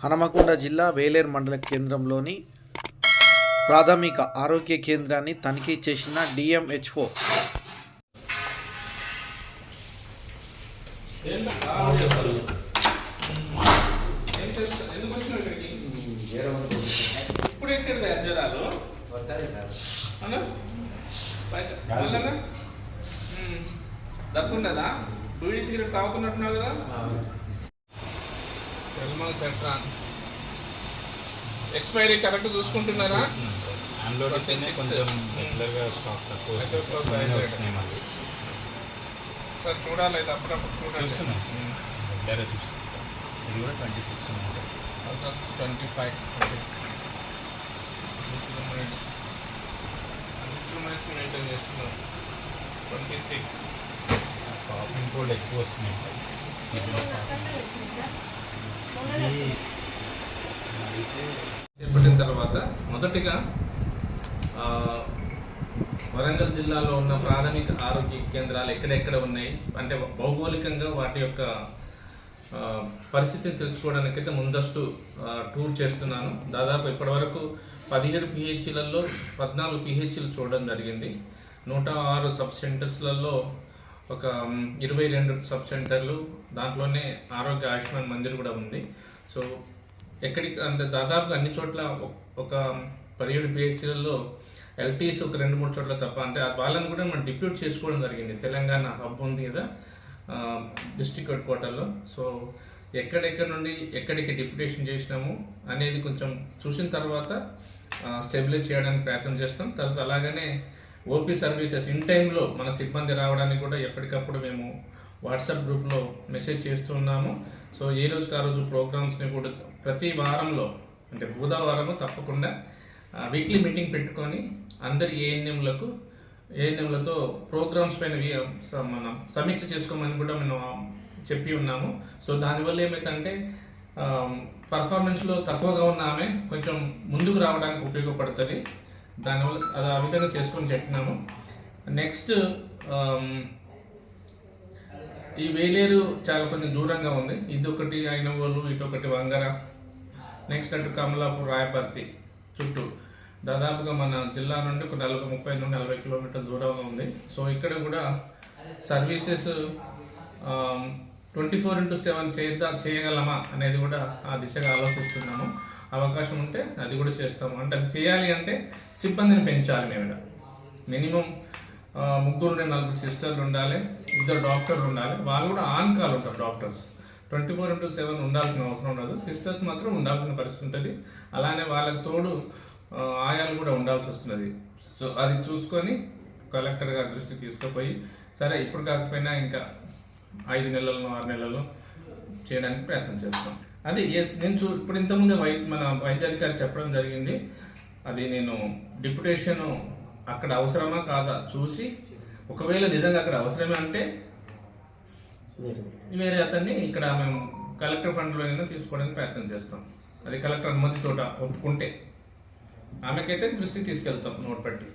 హనమకొండ జిల్లా వేలేరు మండల కేంద్రంలోని ప్రాథమిక ఆరోగ్య కేంద్రాన్ని తనిఖీ చేసిన డిఎంహెచ్ఓ. ఇప్పుడు ఎక్కడ జ్వరాలు బీడీ సిగరెట్ తాగుతున్నట్టున్నావు కదా? ఎల్మల్ సెట్రాన్ ఎక్స్పైరీ కరెక్ట్ చూసుకుంటున్నారా? అందులో అయితేనే 26. కొంచెం రెగ్యులర్గా స్టాక్ తక్కువ. వచ్చినాయి మళ్ళీ. సార్ చూడాలి ఇది అప్పుడప్పుడు చూడండి చూస్తున్నాం రెగ్యులర్గా చూస్తున్నాం ఇది కూడా twenty six August twenty five maintain చేస్తున్నాం ట్వంటీ సిక్స్ కాఫ్ కోల్డ్ ఎక్కువ వస్తున్నాయి సీజన్ ఆఫ్ కాఫ్. ఇది చేపట్టిన తర్వాత మొదటిగా వరంగల్ జిల్లాలో ఉన్న ప్రాథమిక ఆరోగ్య కేంద్రాలు ఎక్కడెక్కడ ఉన్నాయి? అంటే భౌగోళికంగా వాటి యొక్క పరిస్థితిని తెలుసుకోవడానికైతే ముందస్తు టూర్ చేస్తున్నాను. దాదాపు ఇప్పటివరకు పదిహేడు పిహెచ్లలో పద్నాలుగు పిహెచ్లు చూడడం జరిగింది. నూట ఆరు సబ్ సెంటర్స్లలో ఒక ఇరవై రెండు సబ్ సెంటర్లు దాంట్లోనే ఆరోగ్య ఆయుష్మాన్ మందిర్ కూడా ఉంది. సో ఎక్కడికి అంటే దాదాపుగా అన్ని చోట్ల ఒక- పదిహేడు పిహెచ్లలో ఎల్టీస్ ఒక రెండు మూడు చోట్ల తప్ప అంటే ఆ వాళ్ళని కూడా మనం డిప్యూట్ చేసుకోవడం జరిగింది. తెలంగాణ హబ్ ఉంది కదా డిస్ట్రిక్ట్ హెడ్ క్వార్టర్లో. సో ఎక్కడెక్కడ నుండి ఎక్కడికి డిప్యూటేషన్ చేసినాము అనేది కొంచెం చూసిన తర్వాత స్టెబిలైజ్ చేయడానికి ప్రయత్నం చేస్తాం. తర్వాత అలాగనే ఓపీ సర్వీసెస్ ఇన్ టైంలో మన సిబ్బంది రావడానికి కూడా ఎప్పటికప్పుడు మేము వాట్సాప్ గ్రూప్లో మెసేజ్ చేస్తున్నాము సో ఏ రోజుకి ఆ రోజు ప్రోగ్రామ్స్ని కూడా ప్రతి వారంలో అంటే బుధవారము తప్పకుండా వీక్లీ మీటింగ్ పెట్టుకొని అందరి ఏఎన్ఎంలకు ఏఎన్ఎంలతో ప్రోగ్రామ్స్ పైన స- మనం సమీక్ష చేసుకోమని కూడా మనం చెప్పి ఉన్నాము. సో దానివల్ల ఏమైందంటే పర్ఫార్మెన్స్లో తక్కువగా ఉన్న ఆమె కొంచెం ముందుకు రావడానికి ఉపయోగపడుతుంది. దానివల్ల అది ఆ విధంగా చేసుకొని చెప్పినాము. నెక్స్ట్ ఈ వేలేరు చాలా కొంచెం దూరంగా ఉంది. ఇది ఒకటి అయిన ఇటు ఒకటి వంగర. నెక్స్ట్ అటు కమలాపూర్ రాయపర్తి చుట్టూ. దాదాపుగా మన జిల్లా నుండి ఒక నలభై ముప్పై నుండి నలభై కిలోమీటర్ దూరంలో ఉంది. సో ఇక్కడ కూడా services twenty four into seven చేద్దాం చేయగలమా అనేది కూడా ఆ దిశగా ఆలోచిస్తున్నాము. అవకాశం ఉంటే అది కూడా చేస్తాము. అంటే అది చేయాలి అంటే సిబ్బందిని పెంచాలి మేము మినిమం uh, ముగ్గురు నుండి నలుగురు సిస్టర్లు ఉండాలి ఇద్దరు డాక్టర్లు ఉండాలి. వాళ్ళు కూడా ఆన్ కాల్ ఉంటారు doctors twenty four into seven ఉండాల్సిన అవసరం ఉండదు. సిస్టర్స్ మాత్రం ఉండాల్సిన పరిస్థితి ఉంటుంది. అలానే వాళ్ళకి తోడు ఆయాలు కూడా ఉండాల్సి వస్తున్నది. సో అది చూసుకొని కలెక్టర్ గారి దృష్టికి తీసుకుపోయి సరే ఇప్పుడు కాకపోయినా ఇంకా ఐదు నెలలను ఆరు నెలలు చేయడానికి ప్రయత్నం చేస్తాం. అది ఎస్ నేను చూ ఇప్పుడు ఇంతకుముందు వై మన వైద్యాధికారి చెప్పడం జరిగింది. అది నేను డిప్యుటేషన్ అక్కడ అవసరమా కాదా చూసి ఒకవేళ నిజంగా అక్కడ అవసరమే అంటే వేరే అతన్ని ఇక్కడ మేము కలెక్టర్ ఫండ్లోనైనా తీసుకోవడానికి ప్రయత్నం చేస్తాం. అది కలెక్టర్ అనుమతితోట ఒప్పుకుంటే. ఆమెకైతే దృష్టి తీసుకెళ్తాం నోట్ పెట్టి.